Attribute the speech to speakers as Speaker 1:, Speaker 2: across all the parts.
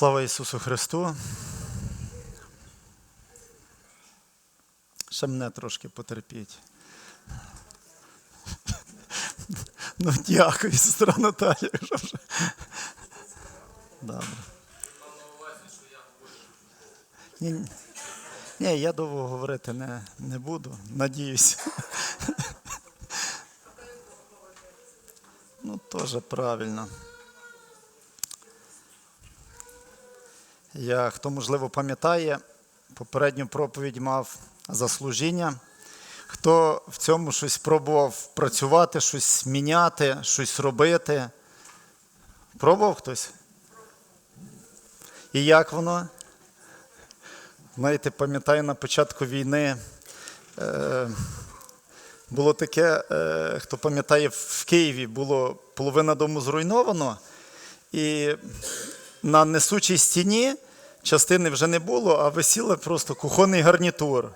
Speaker 1: Слава Ісусу Христу. Ще мене трошки потерпіть. Ну, дякую, сестра Наталя. якщо вже. Добре. Ні. ні, я довго говорити не, не буду, надіюсь. Ну, теж правильно. Я, хто можливо пам'ятає, попередню проповідь мав за служіння. Хто в цьому щось пробував працювати, щось міняти, щось робити? Пробував хтось? І як воно? Знаєте, пам'ятаю на початку війни. Е, було таке, е, хто пам'ятає, в Києві було половина дому зруйновано, і на несучій стіні частини вже не було, а висіли просто кухонний гарнітур.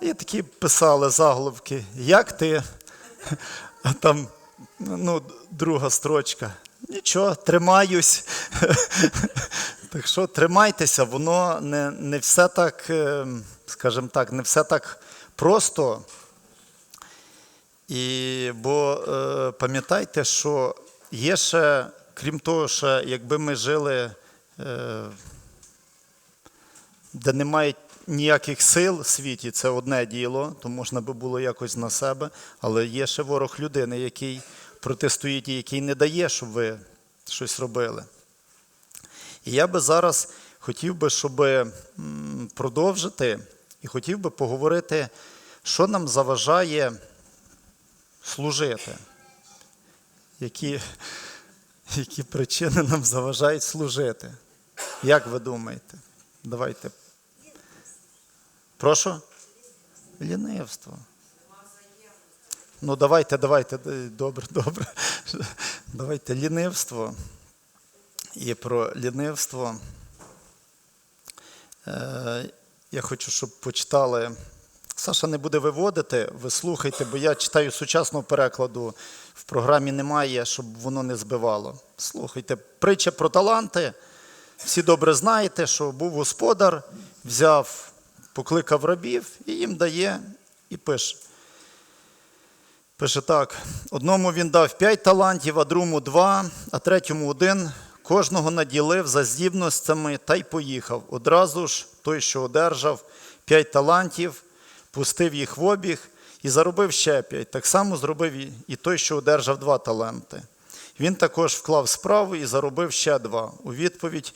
Speaker 1: І такі писали заголовки, як ти? А там ну, друга строчка. Нічого, тримаюсь. Так що тримайтеся, воно не, не все так, е, скажімо так, не все так просто. І, бо е, пам'ятайте, що є ще, крім того, що якби ми жили, е, де немає ніяких сил в світі, це одне діло, то можна би було якось на себе, але є ще ворог людини, який протистоїть і який не дає, щоб ви щось робили. І я би зараз хотів би, щоб продовжити, і хотів би поговорити, що нам заважає служити. Які, які причини нам заважають служити? Як ви думаєте? Давайте. Прошу? Лінивство. Ну, давайте, давайте, добре, добре. Давайте лінивство. І про лінивство. Е, я хочу, щоб почитали. Саша не буде виводити, ви слухайте, бо я читаю сучасного перекладу, в програмі немає, щоб воно не збивало. Слухайте, притча про таланти. Всі добре знаєте, що був господар, взяв, покликав рабів і їм дає і пише. Пише так: одному він дав п'ять талантів, а другому два, а третьому один. Кожного наділив за здібностями та й поїхав. Одразу ж той, що одержав п'ять талантів, пустив їх в обіг і заробив ще п'ять. Так само зробив і- той, що одержав два таланти. Він також вклав справу і заробив ще два. У відповідь,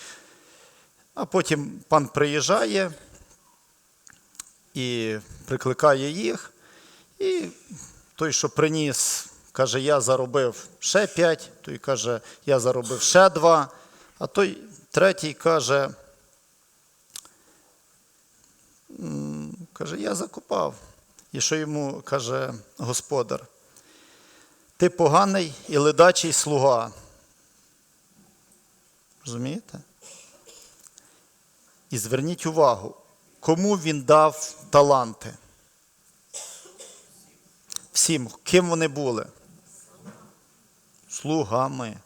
Speaker 1: а потім пан приїжджає і прикликає їх, і той, що приніс, каже, я заробив ще п'ять, той каже, я заробив ще два, а той третій каже, каже, я закопав. І що йому каже господар? Ти поганий і ледачий слуга. Розумієте? І зверніть увагу, кому він дав таланти. Всім, ким вони були? Слугами.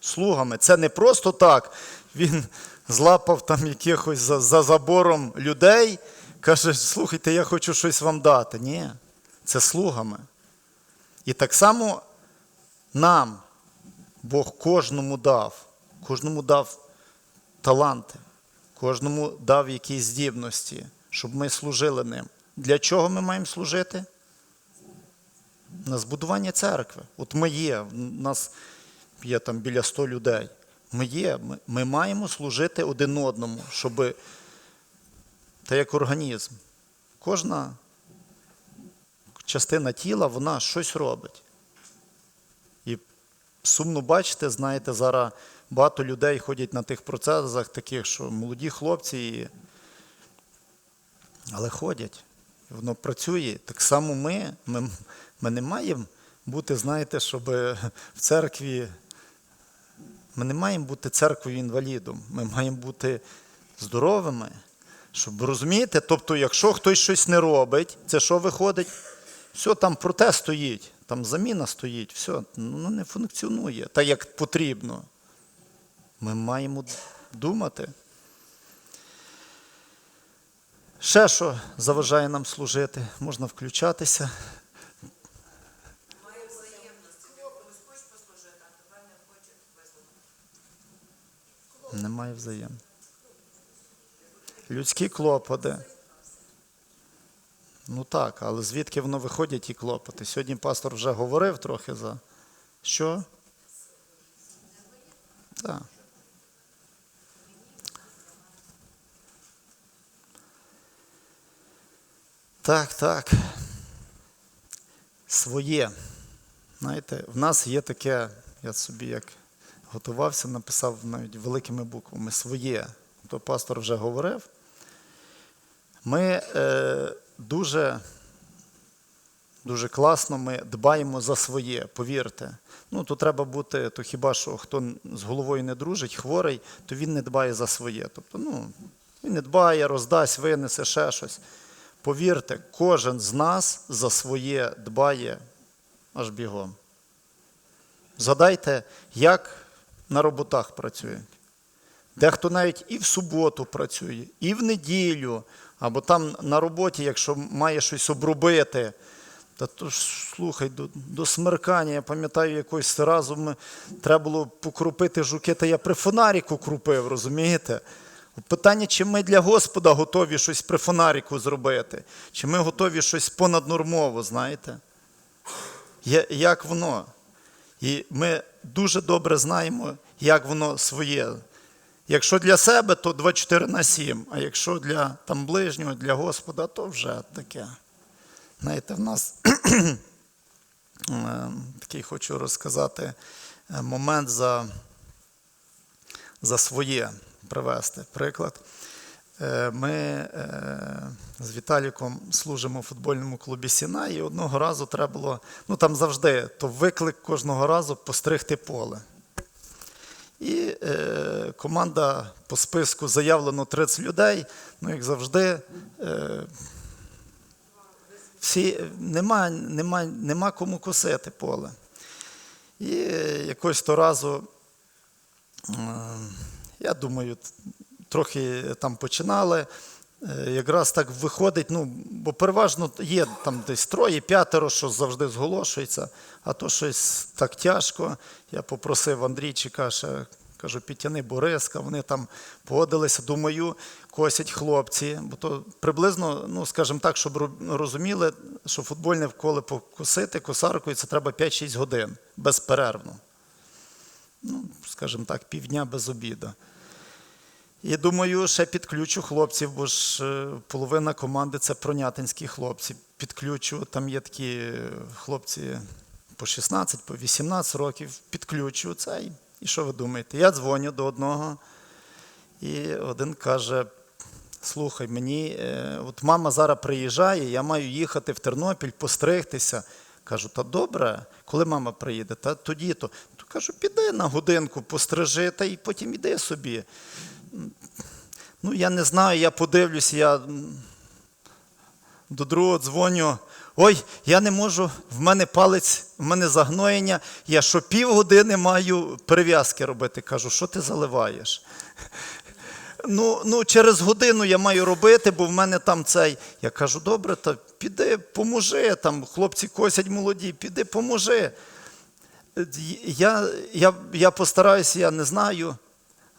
Speaker 1: Слугами. Це не просто так. Він злапав там якихось за, за забором людей, каже, слухайте, я хочу щось вам дати. Ні, це слугами. І так само нам Бог кожному дав, кожному дав таланти, кожному дав якісь здібності, щоб ми служили ним. Для чого ми маємо служити? На збудування церкви. От ми є, в нас є там біля 100 людей. Ми є, ми, ми маємо служити один одному, щоб та як організм. Кожна частина тіла, вона щось робить. І сумно бачите, знаєте, зараз багато людей ходять на тих процесах, таких, що молоді хлопці, і... але ходять. Воно працює. Так само ми, ми, ми не маємо бути, знаєте, щоб в церкві. Ми не маємо бути церквою інвалідом. Ми маємо бути здоровими. Щоб розумієте, тобто, якщо хтось щось не робить, це що виходить? Все, там протест стоїть, там заміна стоїть, все, ну не функціонує так, як потрібно. Ми маємо думати. Ще що заважає нам служити, можна включатися.
Speaker 2: Має взаємності. Хоче послужити, а тепер не хоче вислухати.
Speaker 1: Немає взаєм. Людські клопоти. Ну так, але звідки воно виходять ті клопоти? Сьогодні пастор вже говорив трохи за що? Так. Так, так. Своє. Знаєте, в нас є таке, я собі як готувався, написав навіть великими буквами своє. То пастор вже говорив. Ми е, дуже, дуже класно ми дбаємо за своє, повірте. Ну, то треба бути, то хіба що хто з головою не дружить, хворий, то він не дбає за своє. Тобто, ну, він не дбає, роздасть, винесе ще щось. Повірте, кожен з нас за своє дбає аж бігом. Згадайте, як на роботах працюють. Дехто навіть і в суботу працює, і в неділю, або там на роботі, якщо має щось обробити. Та то ж, слухай, до, до смеркання, я пам'ятаю, якось разу ми, треба було покрупити жуки, та я при фонаріку крупив, розумієте? Питання, чи ми для Господа готові щось при фонаріку зробити, чи ми готові щось понаднормово, знаєте? Як воно? І ми дуже добре знаємо, як воно своє. Якщо для себе, то 24 на 7, а якщо для там, ближнього, для Господа, то вже таке. Знаєте, в нас е, такий хочу розказати е, момент за, за своє привести. Приклад. Е, Ми е, з Віталіком служимо в футбольному клубі Сіна, і одного разу треба було, ну там завжди, то виклик кожного разу постригти поле. І е, команда по списку заявлено 30 людей. Ну, як завжди, е, всі, нема, нема, нема кому косити поле. І якось то разу, е, я думаю, трохи там починали. е, Якраз так виходить, ну, бо переважно є там десь троє, п'ятеро, що завжди зголошується, а то щось так тяжко. Я попросив Андрійчика, ще кажу, підтяни Бориска, вони там погодилися. Думаю, косять хлопці, бо то приблизно, ну скажімо так, щоб розуміли, що футбольне коле покосити косаркою це треба 5-6 годин безперервно. Ну, скажімо так, півдня без обіду. І думаю, ще підключу хлопців, бо ж е, половина команди це пронятинські хлопці. Підключу, там є такі хлопці по 16, по 18 років, підключу цей. І що ви думаєте? Я дзвоню до одного, і один каже: слухай, мені, е, от мама зараз приїжджає, я маю їхати в Тернопіль, постригтися. Кажу, та добре, коли мама приїде, та тоді то. Кажу, піди на годинку, пострижи, та й потім іди собі. Ну, я не знаю, я подивлюсь, я до другого дзвоню. Ой, я не можу, в мене палець, в мене загноєння, я що півгодини маю перев'язки робити. Кажу, що ти заливаєш? Ну, ну, через годину я маю робити, бо в мене там цей. Я кажу, добре, то піди, поможи. Там хлопці косять молоді, піди, поможи. Я, я, я постараюся, я не знаю.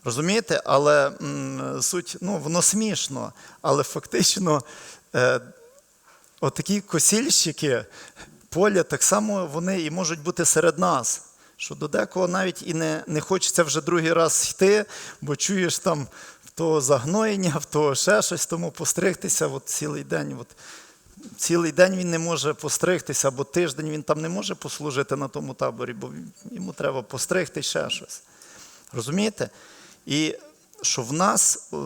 Speaker 1: Розумієте? Але м, суть, ну, воно смішно, але фактично е, отакі косільщики поля так само вони і можуть бути серед нас. Що до декого навіть і не, не хочеться вже другий раз йти, бо чуєш там в того загноєння, в того ще щось, тому постригтися от цілий день. От, цілий день він не може постригтися, або тиждень він там не може послужити на тому таборі, бо йому треба постригти ще щось. Розумієте? І що в нас е,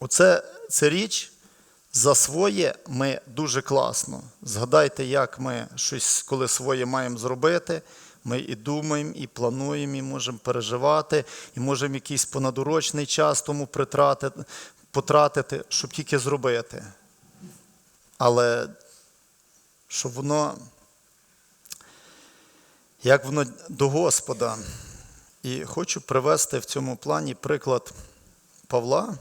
Speaker 1: оце це річ за своє ми дуже класно. Згадайте, як ми щось, коли своє маємо зробити. Ми і думаємо, і плануємо, і можемо переживати, і можемо якийсь понадурочний час тому потратити, щоб тільки зробити. Але щоб воно, як воно до Господа. І хочу привести в цьому плані приклад Павла.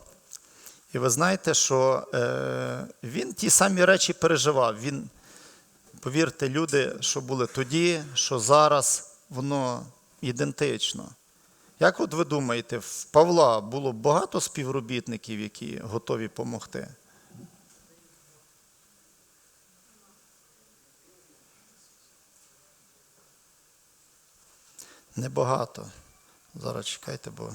Speaker 1: І ви знаєте, що е, він ті самі речі переживав. Він, повірте, люди, що були тоді, що зараз, воно ідентично. Як от ви думаєте, в Павла було багато співробітників, які готові допомогти? Небагато. Зараз чекайте, бо.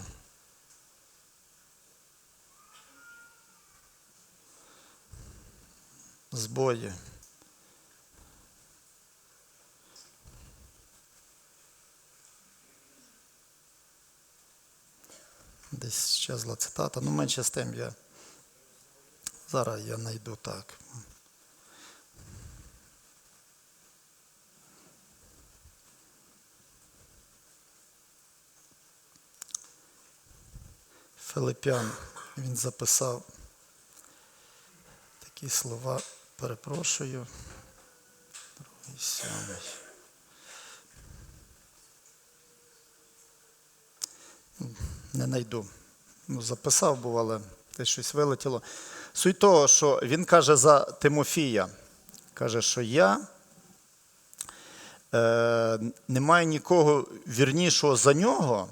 Speaker 1: Збої. Десь щезла цитата. Ну, менше з тим я. Зараз я знайду так. Филипян, він записав такі слова, перепрошую. Другий сьомий. Не знайду. Ну, записав був, але десь щось вилетіло. Суть того, що він каже за Тимофія. Каже, що я е, не маю нікого вірнішого за нього,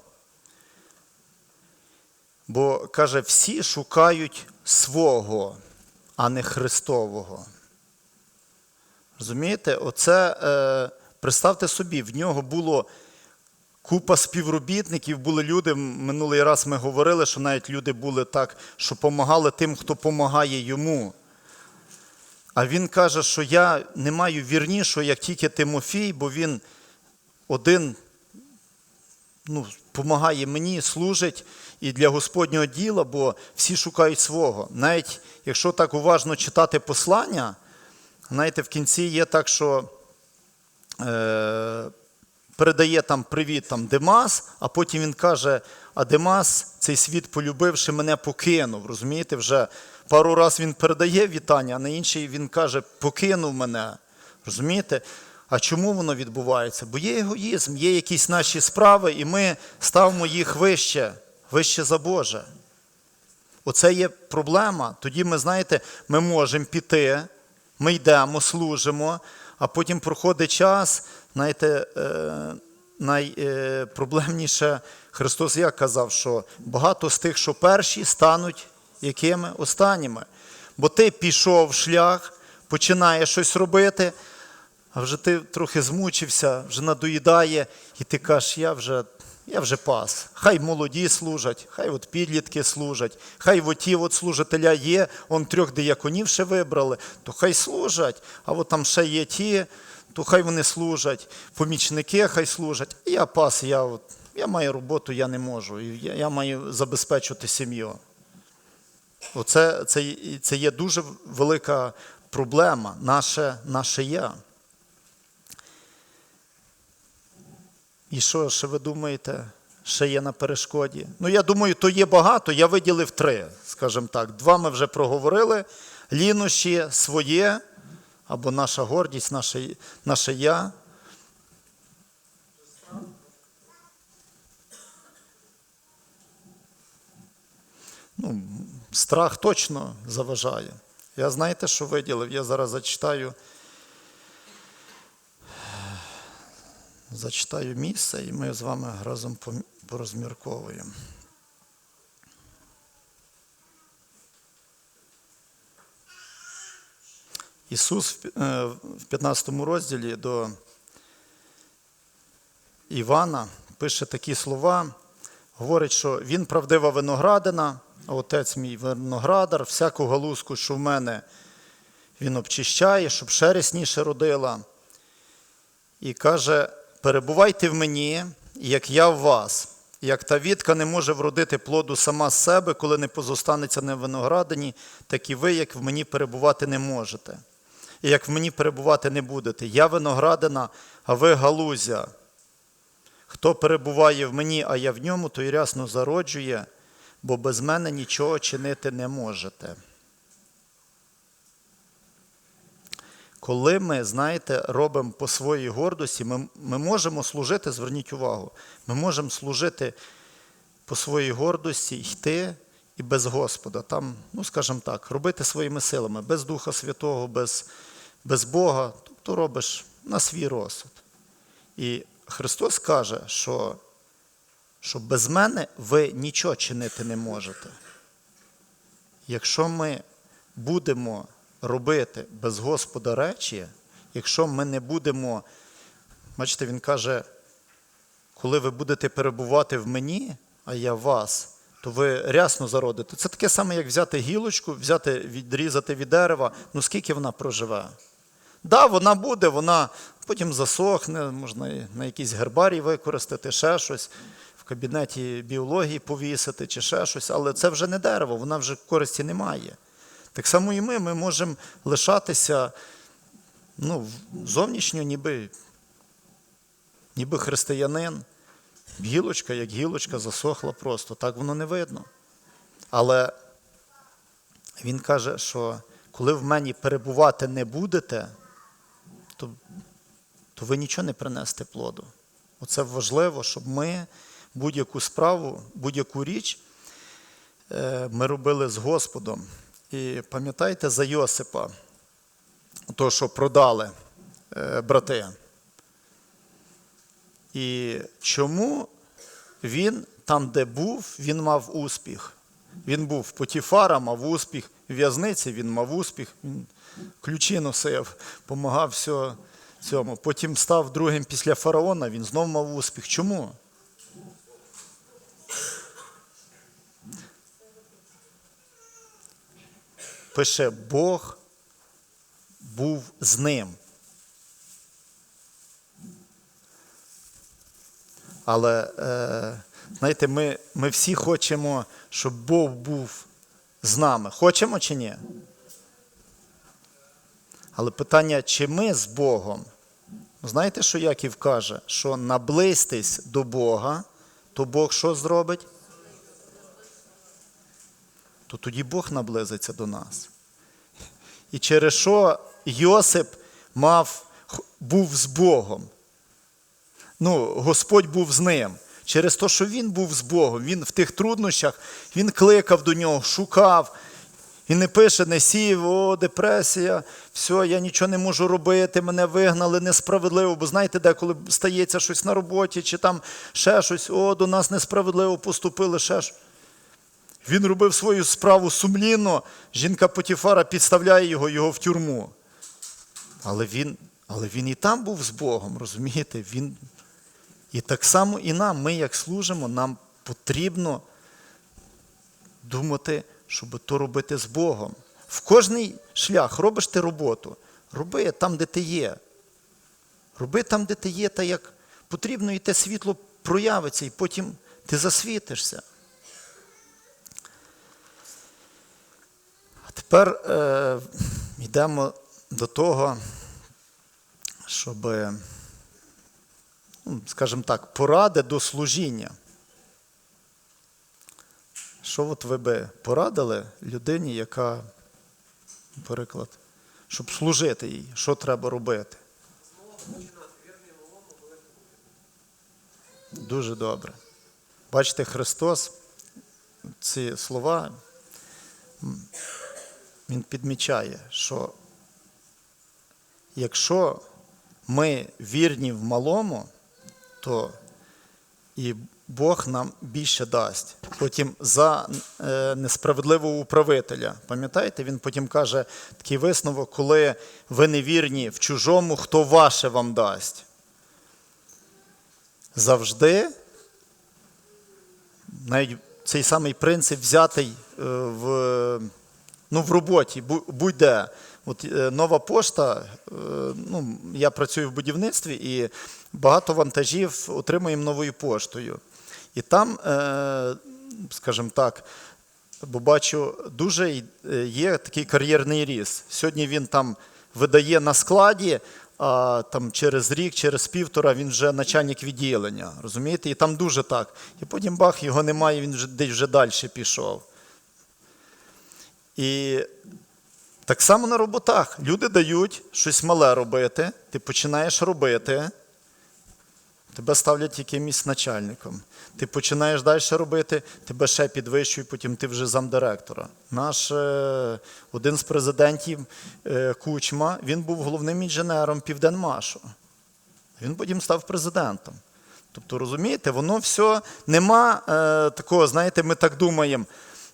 Speaker 1: бо каже, всі шукають свого, а не Христового. Розумієте? Оце, е, представте собі, в нього було купа співробітників, були люди. Минулий раз ми говорили, що навіть люди були так, що допомагали тим, хто допомагає йому. А він каже, що я не маю вірнішого, як тільки Тимофій, бо він один ну, допомагає мені, служить і для Господнього діла, бо всі шукають свого. Навіть якщо так уважно читати послання, знаєте, в кінці є так, що е, передає там привіт там, Демас, а потім він каже, а Демас, цей світ полюбивши, мене покинув. Розумієте, вже пару разів він передає вітання, а на інший він каже, покинув мене. Розумієте? А чому воно відбувається? Бо є егоїзм, є якісь наші справи, і ми ставимо їх вище, вище за Боже. Оце є проблема. Тоді ми, знаєте, ми можемо піти, ми йдемо, служимо, а потім проходить час. Знаєте, е, найпроблемніше Христос як казав, що багато з тих, що перші, стануть якими останніми. Бо ти пішов в шлях, починаєш щось робити, а вже ти трохи змучився, вже надоїдає, і ти кажеш, я вже, я вже пас. Хай молоді служать, хай от підлітки служать, хай от ті от служителя є, он трьох дияконів ще вибрали, то хай служать, а от там ще є ті, то хай вони служать, помічники хай служать. Я пас, я, от, я маю роботу, я не можу, я, я маю забезпечити сім'ю. Оце це, це є дуже велика проблема, наше, наше я. І що ще ви думаєте, ще є на перешкоді? Ну, я думаю, то є багато, я виділив три, скажімо так. Два ми вже проговорили: лінощі своє, або наша гордість, наше, наше я. Ну, страх точно заважає. Я знаєте, що виділив? Я зараз зачитаю. Зачитаю місце, і ми з вами разом порозмірковуємо. Ісус в пі- е, в 15 розділі до Івана пише такі слова, говорить, що він правдива виноградина, а отець мій виноградар, всяку галузку, що в мене він обчищає, щоб ще рясніше родила. І каже: перебувайте в мені, як я в вас. Як та вітка не може вродити плоду сама з себе, коли не позостанеться на виноградині, так і ви, як в мені перебувати не можете. І як в мені перебувати не будете. Я виноградина, а ви галузя. Хто перебуває в мені, а я в ньому, той рясно зароджує, бо без мене нічого чинити не можете. Коли ми, знаєте, робимо по своїй гордості, ми, ми можемо служити, зверніть увагу, ми можемо служити по своїй гордості, йти і без Господа. Там, ну скажімо так, робити своїми силами, без Духа Святого, без, без Бога, тобто робиш на свій розсуд. І Христос каже, що, що без мене ви нічого чинити не можете. Якщо ми будемо робити без Господа речі, якщо ми не будемо, бачите, Він каже, коли ви будете перебувати в мені, а я вас, то ви рясно зародите. Це таке саме, як взяти гілочку, взяти, відрізати від дерева. Ну скільки вона проживе? Да, вона буде, вона потім засохне, можна на якийсь гербарій використати, ще щось, в кабінеті біології повісити чи ще щось, але це вже не дерево, вона вже користі не має. Так само і ми, ми можемо лишатися ну, зовнішньо, ніби, ніби християнин. Гілочка, як гілочка, засохла просто, так воно не видно. Але він каже, що коли в мені перебувати не будете, то, то ви нічого не принесете плоду. Оце важливо, щоб ми будь-яку справу, будь-яку річ е, ми робили з Господом. І пам'ятайте за Йосипа, то, що продали е, брати. І чому він там, де був, він мав успіх. Він був Потіфара, мав успіх, в в'язниці він мав успіх, він ключі носив, допомагав все цьому. Потім став другим після фараона, він знов мав успіх. Чому? Пише, Бог був з ним. Але, е, знаєте, ми, ми всі хочемо, щоб Бог був з нами. Хочемо чи ні? Але питання, чи ми з Богом? Знаєте, що Яків каже? Що наблизьтесь до Бога, то Бог що зробить? То тоді Бог наблизиться до нас. І через що Йосип мав, був з Богом? ну, Господь був з ним. Через те, що він був з Богом, він в тих труднощах, він кликав до нього, шукав. Він не пише, не сів, о, депресія, все, я нічого не можу робити, мене вигнали несправедливо. Бо знаєте, деколи стається щось на роботі, чи там ще щось, о, до нас несправедливо поступили, ще ж. Він робив свою справу сумлінно, жінка Потіфара підставляє його, його в тюрму. Але він, але він і там був з Богом, розумієте? Він, і так само і нам, ми як служимо, нам потрібно думати, щоб то робити з Богом. В кожний шлях робиш ти роботу. Роби там, де ти є. Роби там, де ти є, та як потрібно, і те світло проявиться, і потім ти засвітишся. Тепер е, йдемо до того, щоб ну, скажімо так, поради до служіння. Що от ви би порадили людині, яка, наприклад, щоб служити їй, що треба робити? Дуже добре. Бачите, Христос, ці слова, Він підмічає, що якщо ми вірні в малому, то і Бог нам більше дасть. Потім за е, несправедливого управителя. Пам'ятаєте, він потім каже такий висновок, коли ви не вірні в чужому, хто ваше вам дасть. Завжди, навіть цей самий принцип взятий е, в, ну, в роботі, будь-де. От е, нова пошта, е, ну, я працюю в будівництві і багато вантажів отримуємо новою поштою. І там, е, скажімо так, бо бачу, дуже є такий кар'єрний ріст. Сьогодні він там видає на складі, а там через рік, через півтора він вже начальник відділення. Розумієте? І там дуже так. І потім бах, його немає, він вже десь вже далі пішов. І Так само на роботах. Люди дають щось мале робити, ти починаєш робити, тебе ставлять якимось начальником. Ти починаєш далі робити, тебе ще підвищують, потім ти вже замдиректора. Наш е, один з президентів е, Кучма, він був головним інженером Південмашу. Він потім став президентом. Тобто, розумієте, воно все нема е, такого, знаєте, ми так думаємо.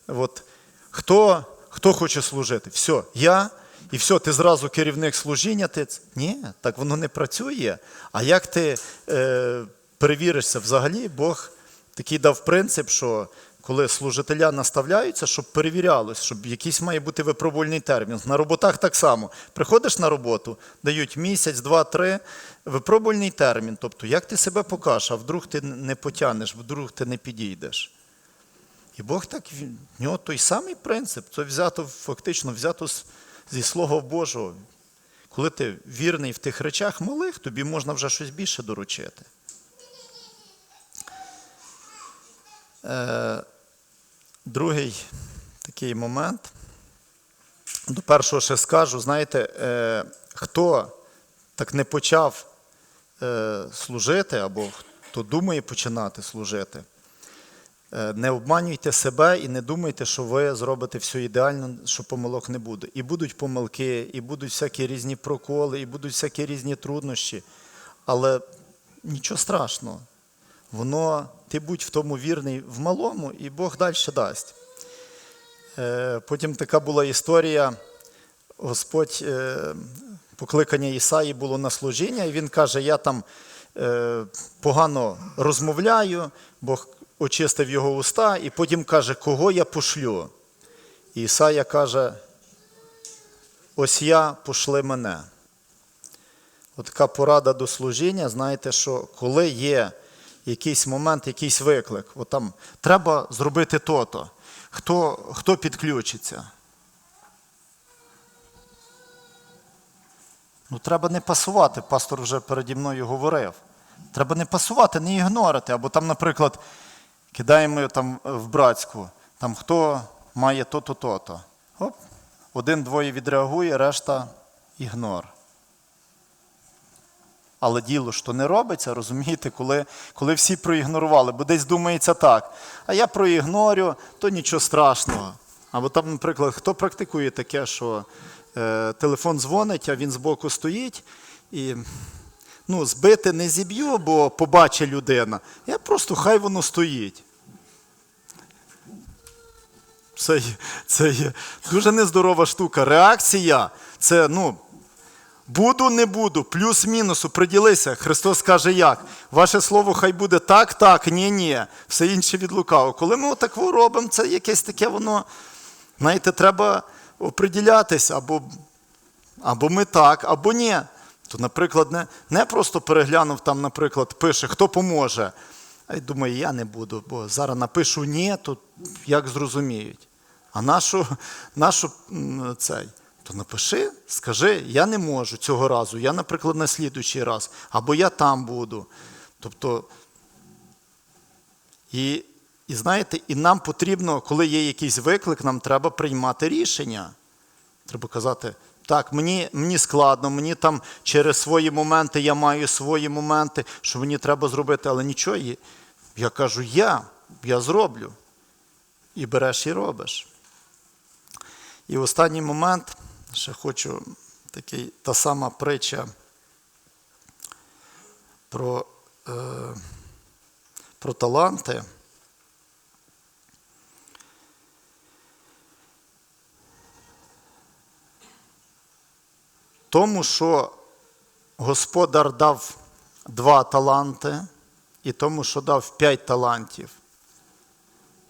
Speaker 1: От, хто, хто хоче служити? Все, я, і все, ти зразу керівник служіння. Ти... Ні, так воно не працює. А як ти е, перевіришся взагалі, Бог такий дав принцип, що коли служителя наставляються, щоб перевірялось, щоб якийсь має бути випробувальний термін. На роботах так само. Приходиш на роботу, дають місяць, два, три, випробувальний термін. Тобто, як ти себе покажеш, а вдруг ти не потягнеш, вдруг ти не підійдеш. І Бог так, в нього той самий принцип, це взято фактично взято зі Слова Божого. Коли ти вірний в тих речах малих, тобі можна вже щось більше доручити. Е, другий такий момент. До першого ще скажу, знаєте, е, хто так не почав е, служити, або хто думає починати служити, Не обманюйте себе і не думайте, що ви зробите все ідеально, що помилок не буде. І будуть помилки, і будуть всякі різні проколи, і будуть всякі різні труднощі. Але нічого страшного. Воно, ти будь в тому вірний в малому, і Бог далі дасть. Е, Потім така була історія. Господь, е, покликання Ісаї було на служіння, і він каже: Я там е, погано розмовляю, Бог очистив його уста, і потім каже, кого я пошлю. І Ісая каже: Ось я пошли мене. От така порада до служіння, знаєте, що коли є якийсь момент, якийсь виклик, от там треба зробити то-то. Хто, хто підключиться? Ну, треба не пасувати, пастор вже переді мною говорив. Треба не пасувати, не ігнорити. Або там, наприклад, кидаємо там в братську, там хто має то-то, то-то. Оп, один-двоє відреагує, решта ігнор. Але діло то не робиться, розумієте, коли, коли всі проігнорували, бо десь думається так. А я проігнорю, то нічого страшного. Або там, наприклад, хто практикує таке, що е, телефон дзвонить, а він збоку стоїть і ну, збити не зіб'ю, бо побачить людина. Я просто хай воно стоїть. Це, є- це є дуже нездорова штука. Реакція це, ну, Буду, не буду, плюс-мінус, оприділися. Христос каже як? Ваше слово хай буде так, так, ні, ні, все інше від лукавого. Коли ми отак робимо, це якесь таке воно, знаєте, треба оприділятися, або, або ми так, або ні. То, наприклад, не, не просто переглянув там, наприклад, пише, хто поможе. А й думаю, я не буду, бо зараз напишу ні, то як зрозуміють. А нашу, нашу цей, то напиши, скажи, я не можу цього разу, я, наприклад, на слідуючий раз, або я там буду. Тобто, і, і знаєте, і нам потрібно, коли є якийсь виклик, нам треба приймати рішення. Треба казати, так, мені, мені складно, мені там через свої моменти, я маю свої моменти, що мені треба зробити, але нічого. є. Я кажу, я, я зроблю. І береш і робиш. І в останній момент ще хочу такий, та сама притча про, е, про таланти. Тому, що Господар дав два таланти, і тому, що дав п'ять талантів.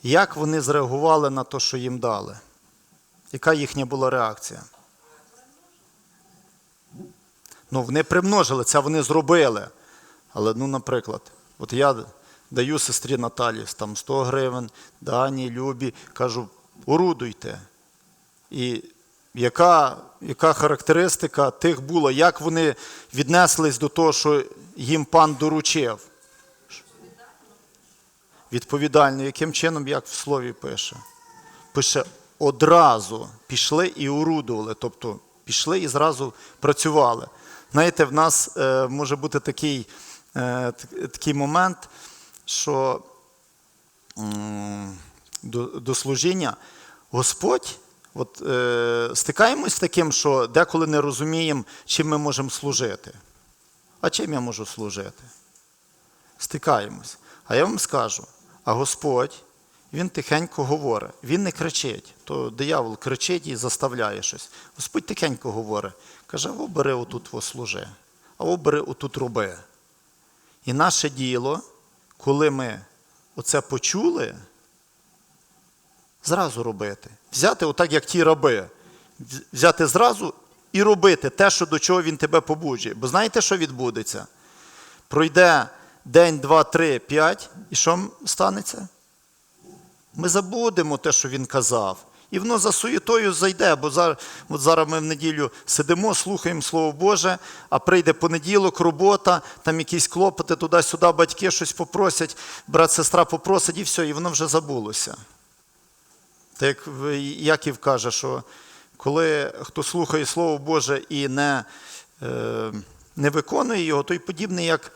Speaker 1: Як вони зреагували на те, що їм дали? Яка їхня була реакція? Ну, вони примножили, це вони зробили. Але, ну, наприклад, от я даю сестрі Наталі там 100 гривень, Дані, Любі, кажу, орудуйте. І яка, яка характеристика тих була, як вони віднеслись до того, що їм пан доручив? Відповідально, яким чином, як в слові пише? Пише одразу пішли і орудували, тобто пішли і зразу працювали. Знаєте, в нас е, може бути такий, е, такий момент, що м, до, до служіння Господь, от е, стикаємось з таким, що деколи не розуміємо, чим ми можемо служити. А чим я можу служити? Стикаємось. А я вам скажу, а Господь, він тихенько говорить, він не кричить. То диявол кричить і заставляє щось. Господь тихенько говорить. Каже, о, бери отут служи, а о, бери отут роби. І наше діло, коли ми оце почули, зразу робити. Взяти, отак, як ті раби, взяти зразу і робити те, що до чого він тебе побуджує. Бо знаєте, що відбудеться? Пройде день, два, три, п'ять, і що станеться? Ми забудемо те, що він казав. І воно за суєтою зайде, бо зараз, от зараз ми в неділю сидимо, слухаємо Слово Боже, а прийде понеділок, робота, там якісь клопоти, туди-сюди, батьки щось попросять, брат, сестра попросить, і все, і воно вже забулося. Так як Яків каже, що коли хто слухає Слово Боже і не, е, не виконує його, то й подібний, як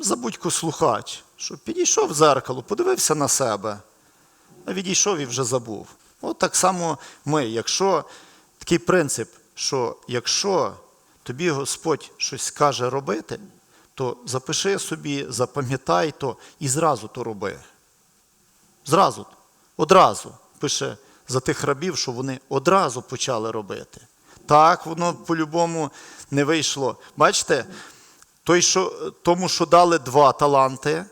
Speaker 1: забудько слухач, що підійшов в зеркало, подивився на себе, а відійшов і вже забув. От так само ми, якщо такий принцип, що якщо тобі Господь щось скаже робити, то запиши собі, запам'ятай то і зразу то роби. Зразу, одразу пише за тих рабів, що вони одразу почали робити. Так, воно по-любому не вийшло. Бачите, той, що, тому, що дали два таланти,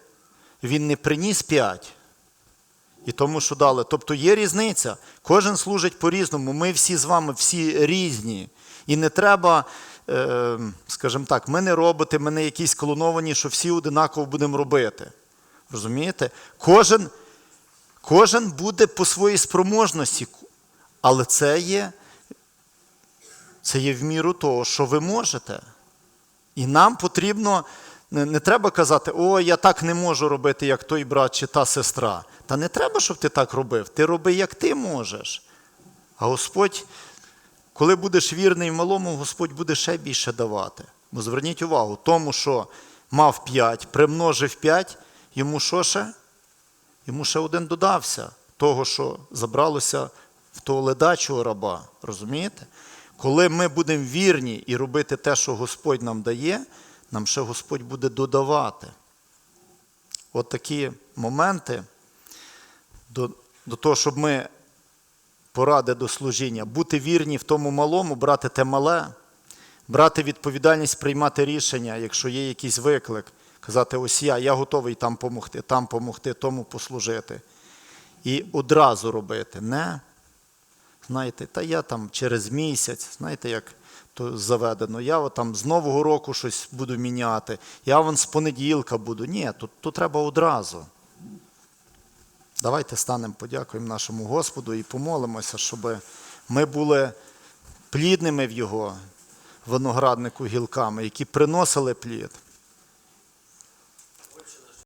Speaker 1: він не приніс п'ять. І тому, що дали. Тобто є різниця. Кожен служить по-різному. Ми всі з вами всі різні. І не треба, е, скажімо так, ми не роботи, ми не якісь колоновані, що всі одинаково будемо робити. Розумієте? Кожен, кожен буде по своїй спроможності, але це є, це є в міру того, що ви можете. І нам потрібно, не, треба казати, о, я так не можу робити, як той брат чи та сестра. Та не треба, щоб ти так робив. Ти роби, як ти можеш. А Господь, коли будеш вірний в малому, Господь буде ще більше давати. Бо зверніть увагу, тому, що мав п'ять, примножив п'ять, йому що ще? Йому ще один додався, того, що забралося в того ледачого раба. Розумієте? Коли ми будемо вірні і робити те, що Господь нам дає, нам ще Господь буде додавати. От такі моменти до, до того, щоб ми поради до служіння, бути вірні в тому малому, брати те мале, брати відповідальність, приймати рішення, якщо є якийсь виклик, казати, ось я, я готовий там помогти, там помогти, тому послужити. І одразу робити. Не, знаєте, та я там через місяць, знаєте, як то заведено, я там з Нового року щось буду міняти, я вон з понеділка буду. Ні, тут, тут треба одразу. Давайте станемо, подякуємо нашому Господу і помолимося, щоб ми були плідними в Його винограднику гілками, які приносили плід.